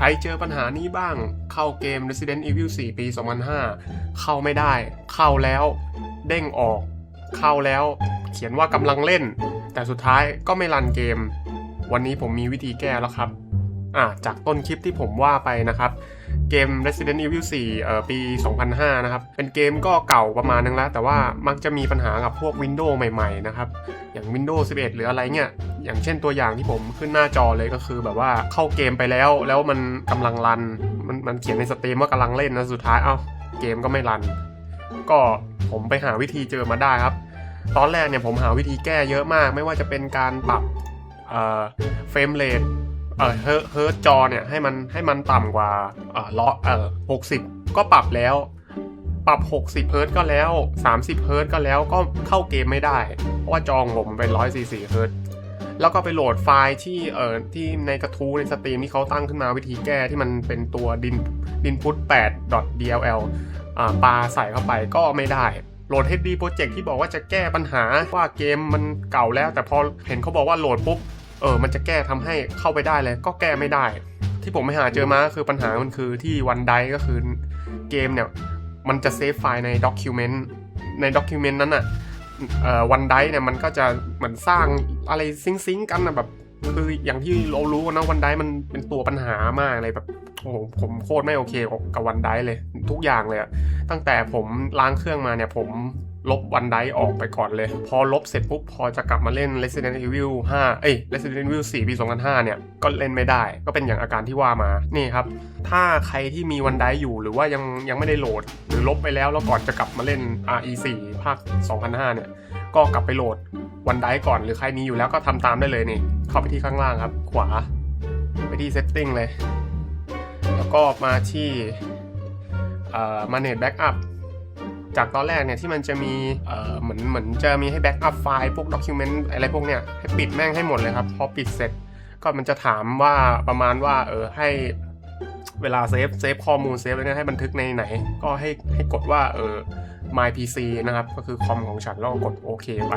ใครเจอปัญหานี้บ้าง เข้าเกม Resident Evil 4 ปี 2005 เข้าไม่ได้ เข้าแล้ว เด้งออก เข้าแล้ว เขียนว่ากำลังเล่น แต่สุดท้ายก็ไม่รันเกม วันนี้ผมมีวิธีแก้แล้วครับ อะจากต้นคลิปที่ผมว่าไปนะครับ เกม Resident Evil 4เอ่อปี 2005 นะครับ เป็นเกมก็เก่าประมาณนึงแล้ว แต่ว่ามักจะมีปัญหากับพวก Windows ใหม่ๆ นะครับ อย่าง Windows 11 หรืออะไรเงี้ย อย่างเช่นตัวอย่างที่ผมขึ้นหน้าจอเลยก็คือแบบว่าเข้าเกมไปแล้ว แล้วมันกำลังรัน มันมันเขียนในสตรีมว่ากำลังเล่นนะสุดท้ายเอ้าเกมก็ไม่รัน ก็ผมไปหาวิธีเจอมาได้ครับ ตอนแรกเนี่ยผมหาวิธีแก้เยอะมาก ไม่ว่าจะเป็นการปรับเอ่อเฟรมเรท เออเฮิร์เฮิร์ตจอเนี่ยให้มันให้มันต่ำกว่าเออล้อเออหกสิบก็ปรับแล้ว ปรับ 60เฮิร์ตก็แล้ว 30เฮิร์ตก็แล้วก็เข้าเกมไม่ได้ เพราะว่าจอของผมเป็น144เฮิร์ตแล้วก็ไปโหลดไฟล์ที่เอ่อที่ในกระทู้ในสตรีมที่เขาตั้งขึ้นมาวิธีแก้ที่มันเป็นตัวดินดินพุท 8 .dll อ่าปาใส่เข้าไปก็ไม่ได้ โหลด HD Project ที่บอกว่าจะแก้ปัญหาว่าเกมมันเก่าแล้ว แต่พอเห็นเขาบอกว่าโหลดปุ๊บ เออมันจะแก้ทำให้เข้าไปได้เลย ก็แก้ไม่ได้ ที่ผมไปหาเจอมาก็คือปัญหามันคือที่วันไดก็คือเกมเนี่ย มันจะเซฟไฟล์ในด็อกิวเมนต์ในด็อกิวเมนต์นั้นอะวันไดเนี่ยมันก็จะเหมือนสร้างอะไรซิงซิงกันนะแบบคืออย่างที่เรารู้นะวันไดมันเป็นตัวปัญหามากเลยแบบโอ้โหผมโคตรไม่โอเคกับวันไดเลย ทุกอย่างเลยอะตั้งแต่ผมล้างเครื่องมาเนี่ยผม ลบวันไดออกไปก่อนเลย พอลบเสร็จปุ๊บ พอจะกลับมาเล่น Resident Evil 5 เอ้ย Resident Evil 4 ปี 2005 เนี่ย ก็เล่นไม่ได้ ก็เป็นอย่างอาการที่ว่ามา นี่ครับ ถ้าใครที่มีวันไดอยู่หรือว่ายังยังไม่ได้โหลด หรือลบไปแล้วแล้วก่อนจะกลับมาเล่น RE4 ภาค 2005 เนี่ย ก็กลับไปโหลดวันไดก่อนหรือใครมีอยู่แล้วก็ทำตามได้เลยนี่ เข้าไปที่ข้างล่างครับ ขวา ไปที่ setting เลย แล้วก็มาที่เอ่อ manage backup จากตอนแรกเนี่ยที่มันจะมีเอ่อเหมือนเหมือนจะมีให้แบ็กอัพไฟล์พวกด็อกิวเมนต์อะไรพวกเนี้ยให้ปิดแม่งให้หมดเลยครับ พอปิดเสร็จก็มันจะถามว่าประมาณว่าเออให้เวลาเซฟเซฟข้อมูลเซฟอะไรเนี่ยให้บันทึกในไหน ก็ให้ให้กดว่าเออ my pc นะครับ ก็คือคอมของฉันแล้วก็กดโอเคไป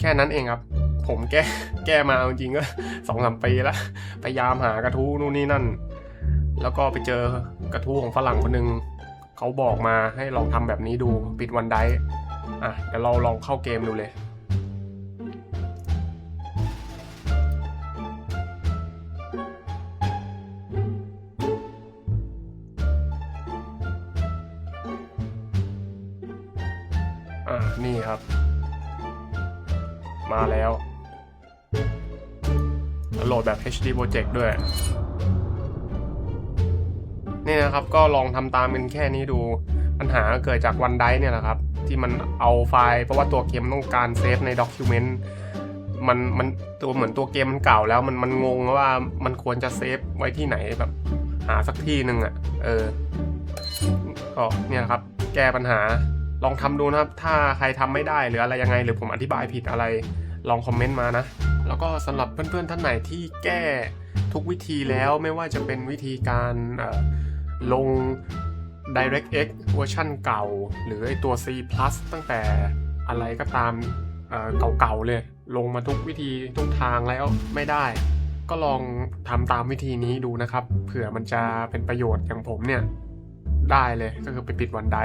แค่นั้นเองครับ ผมแก้แก้มาจริงก็สองสามปีแล้วพยายามหากระทู้นู่นนี่นั่น แล้วก็ไปเจอกระทู้ของฝรั่งคนหนึ่ง เขาบอกมาให้ลองทำแบบนี้ดูปิดวันไดอะเดี๋ยวเราลองเข้าเกมดูเลยอ่านี่ครับ มาแล้วโหลดแบบ HD Project ด้วย นี่นะครับก็ลองทำตามกันแค่นี้ดู ปัญหาเกิดจากวันไดเนี่ยแหละครับ ที่มันเอาไฟล์เพราะว่าตัวเกมต้องการเซฟในด็อกิวเมนต์มันมันตัวเหมือนตัวเกมมันเก่าแล้วมันมันงงว่ามันควรจะเซฟไว้ที่ไหนแบบหาสักที่หนึ่งอะ่ะ เออ ก็เนี่ยครับ แก้ปัญหาลองทำดูนะครับ ถ้าใครทำไม่ได้หรืออะไรยังไง หรือผมอธิบายผิดอะไร ลองคอมเมนต์มานะ แล้วก็สำหรับเพื่อนๆท่านไหนที่แก้ทุกวิธีแล้วไม่ว่าจะเป็นวิธีการเอ่อ ลง DirectX เวอร์ชั่นเก่า หรือไอตัว C+ ตั้งแต่อะไรก็ตามเก่าๆเลย ลงมาทุกวิธีทุกทางแล้วไม่ได้ ก็ลองทำตามวิธีนี้ดูนะครับ เผื่อมันจะเป็นประโยชน์อย่างผมเนี่ย ได้เลยก็คือไปปิดวันได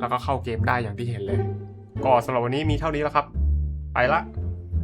แล้วก็เข้าเกมได้อย่างที่เห็นเลย ก็สำหรับวันนี้มีเท่านี้แล้วครับ ไปละ